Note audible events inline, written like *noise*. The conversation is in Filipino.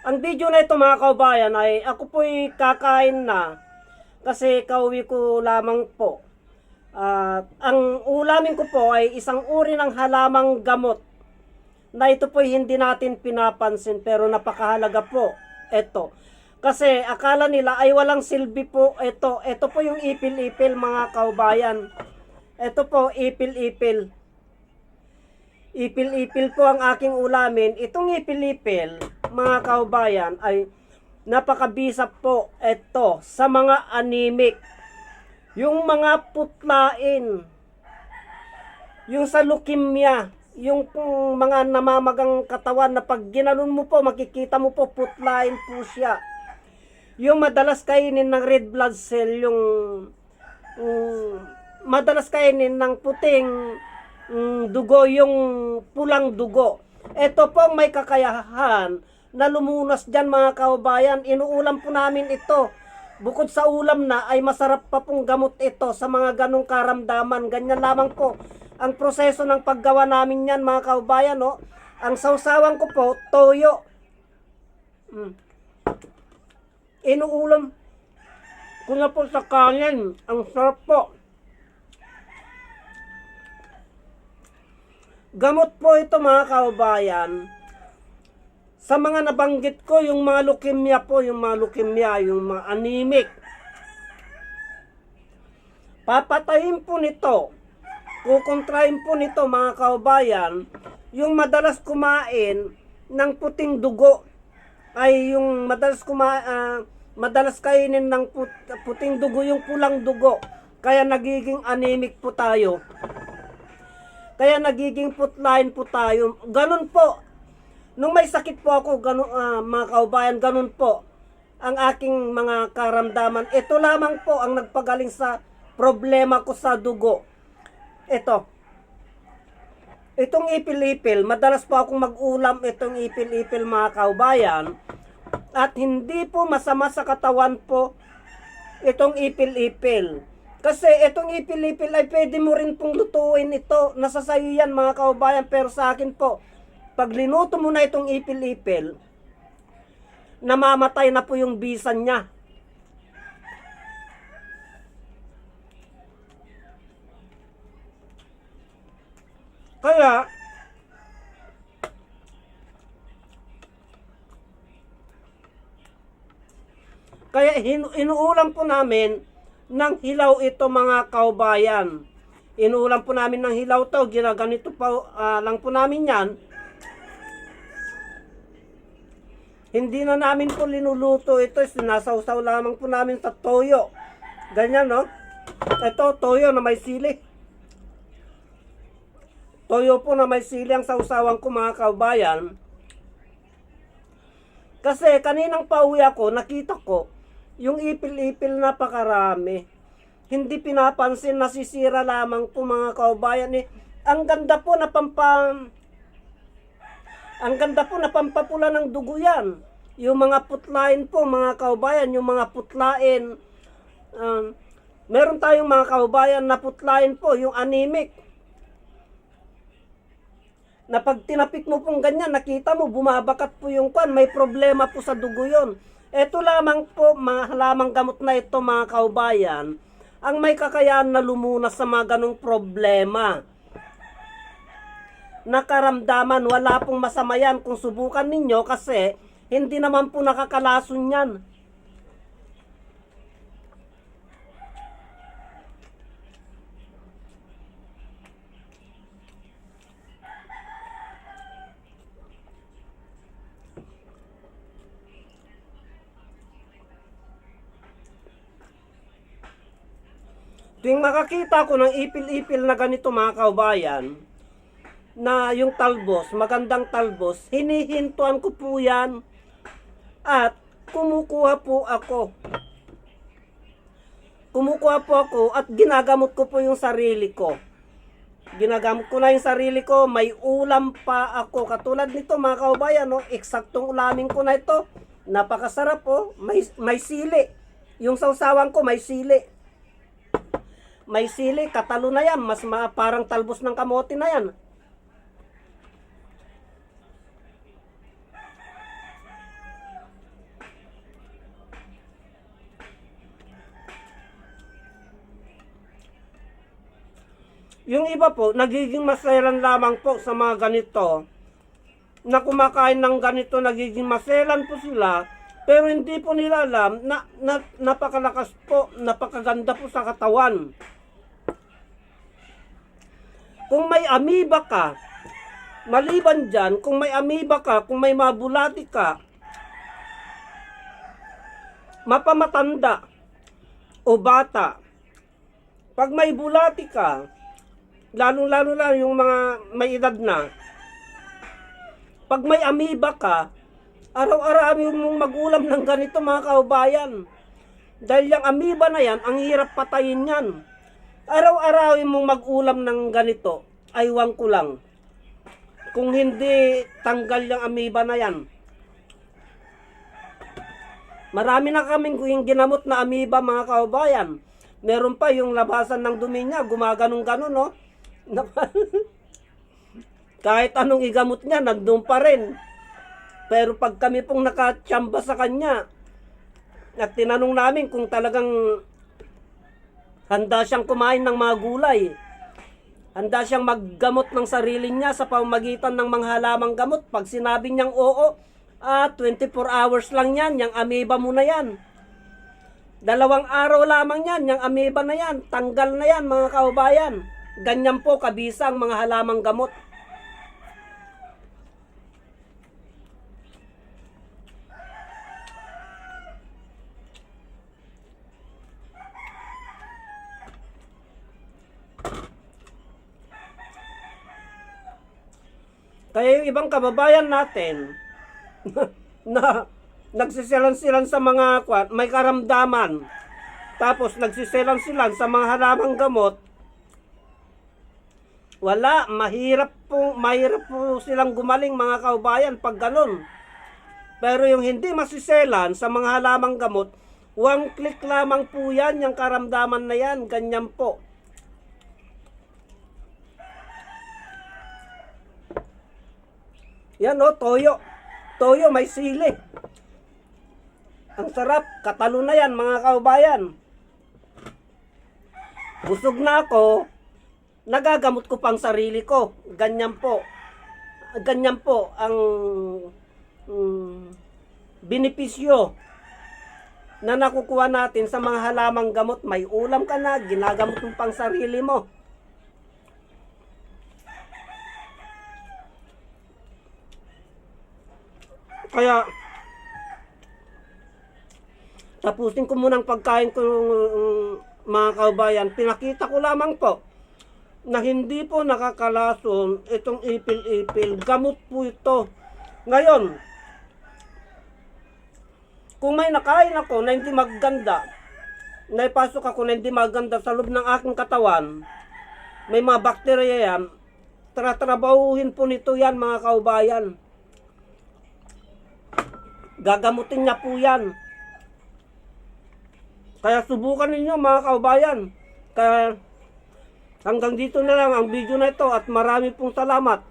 Ang video na ito mga kaubayan ay ako po'y kakain na kasi kauwi ko lamang po. At ang ulamin ko po ay isang uri ng halamang gamot na ito po'y hindi natin pinapansin pero napakahalaga po. Ito. Kasi akala nila ay walang silbi po ito. Ito po yung ipil-ipil mga kaubayan. Ito po, ipil-ipil. Ipil-ipil po ang aking ulamin. Itong ipil-ipil, mga kaubayan, ay napakabisa po ito sa mga anemic. Yung mga putlain, yung sa leukemia, yung mga namamagang katawan na pag ginanon mo po, makikita mo po putlain po siya. Yung madalas kainin ng red blood cell, yung mm, madalas kainin ng puting mm, dugo, yung pulang dugo. Ito pong may kakayahan na lumunas dyan mga kaubayan. Inuulam po namin ito. Bukod sa ulam na ay masarap pa pong gamot ito sa mga ganong karamdaman. Ganyan lamang po ang proseso ng paggawa namin yan mga kaubayan. No? Ang sausawan ko po, toyo. Mm. Inuulam ko na po sa kanin. Ang sarap po. Gamot po ito mga kaubayan. Sa mga nabanggit ko, yung mga leukemia po, yung mga leukemia, yung mga anemic. Papatayin po nito, kukontrahin po nito mga kaubayan, yung madalas kumain ng puting dugo. Ay yung madalas kuma ah, madalas kainin ng put- puting dugo yung pulang dugo. Kaya nagiging anemic po tayo. Kaya nagiging putlain po tayo. Ganun po nung may sakit po ako ganun, ah, mga kaubayan ganun po ang aking mga karamdaman ito lamang po ang nagpagaling sa problema ko sa dugo ito Itong ipil-ipil, madalas po akong mag-ulam itong ipil-ipil mga kaubayan. At hindi po masama sa katawan po itong ipil-ipil. Kasi itong ipil-ipil ay pwede mo rin pong lutuin ito. Nasa sayo yan mga kaubayan. Pero sa akin po, pag linuto mo na itong ipil-ipil, namamatay na po yung bisan niya. Kaya, kaya inuulam po namin ng hilaw ito mga kaubayan. Inuulam po namin ng hilaw to, ginaganito pa ah, lang po namin yan. Hindi na namin po linuluto ito, sinasawsaw lamang po namin sa toyo. Ganyan no? Ito, toyo na may sili. Toyo po na may sili ang sausawan ko mga kaubayan. Kasi kaninang pauwi ako, nakita ko, yung ipil-ipil na pakarami. Hindi pinapansin, nasisira lamang po mga kaubayan. Eh, ang ganda po na pampam... Ang ganda po na pampapula ng dugo yan. Yung mga putlain po, mga kaubayan, yung mga putlain. Um, meron tayong mga kaubayan na putlain po, yung anemic na pag tinapik mo pong ganyan, nakita mo, bumabakat po yung kwan, may problema po sa dugo yon. Ito lamang po, mga halamang gamot na ito, mga kaubayan, ang may kakayahan na lumunas sa mga ganong problema. Nakaramdaman, wala pong masama yan kung subukan ninyo kasi hindi naman po nakakalason yan. Tuwing makakita ko ng ipil-ipil na ganito mga kaubayan, na yung talbos, magandang talbos, hinihintuan ko po yan at kumukuha po ako. Kumukuha po ako at ginagamot ko po yung sarili ko. Ginagamot ko na yung sarili ko, may ulam pa ako. Katulad nito mga kaubayan, no? eksaktong ulamin ko na ito. Napakasarap po, may, may sili. Yung sausawan ko may sili may sili, katalo na yan. Mas ma- parang talbos ng kamote na yan. Yung iba po, nagiging maselan lamang po sa mga ganito na kumakain ng ganito, nagiging maselan po sila, pero hindi po nila alam na, na napakalakas po, napakaganda po sa katawan. Kung may amoeba ka, maliban dyan, kung may amoeba ka, kung may mabulati ka, mapamatanda o bata, pag may bulati ka, lalo-lalo na yung mga may edad na, pag may amoeba ka, araw-araw mong magulam ng ganito mga kaubayan. Dahil yung amoeba na yan, ang hirap patayin yan. Araw-araw mong magulam ng ganito, aywan ko lang. Kung hindi tanggal yung amoeba na yan. Marami na kaming yung ginamot na amoeba mga kaubayan. Meron pa yung labasan ng dumi niya, gumaganong-ganon, no? Kahit anong igamot niya, nandun pa rin. Pero pag kami pong nakatsamba sa kanya, at tinanong namin kung talagang handa siyang kumain ng mga gulay, handa siyang maggamot ng sarili niya sa pamamagitan ng mga halamang gamot. Pag sinabi niyang oo, ah, 24 hours lang yan, yung amoeba mo na yan. Dalawang araw lamang yan, yung amoeba na yan, tanggal na yan mga kaubayan. Ganyan po kabisa ang mga halamang gamot. Kaya yung ibang kababayan natin *laughs* na nagsisilan-silan sa mga may karamdaman. Tapos nagsisilan-silan sa mga halamang gamot. Wala, mahirap po, mahirap po silang gumaling mga kaubayan pag ganun. Pero yung hindi masiselan sa mga halamang gamot, one click lamang po yan, yung karamdaman na yan, ganyan po. Yan o, toyo. Toyo, may sili. Ang sarap, katalo na yan mga kaubayan. Busog na ako, nagagamot ko pang sarili ko. Ganyan po. Ganyan po ang mm, benepisyo na nakukuha natin sa mga halamang gamot. May ulam ka na, ginagamot mo pang sarili mo. Kaya, tapusin ko muna ang pagkain ko mm, mga kaubayan. Pinakita ko lamang po na hindi po nakakalason itong ipil-ipil. Gamot po ito. Ngayon, kung may nakain ako na hindi maganda, naipasok ako na hindi maganda sa loob ng aking katawan, may mga bakterya yan, tratrabahuhin po nito yan mga kaubayan. Gagamutin niya po yan. Kaya subukan ninyo mga kaubayan. Kaya hanggang dito na lang ang video na ito at marami pong salamat.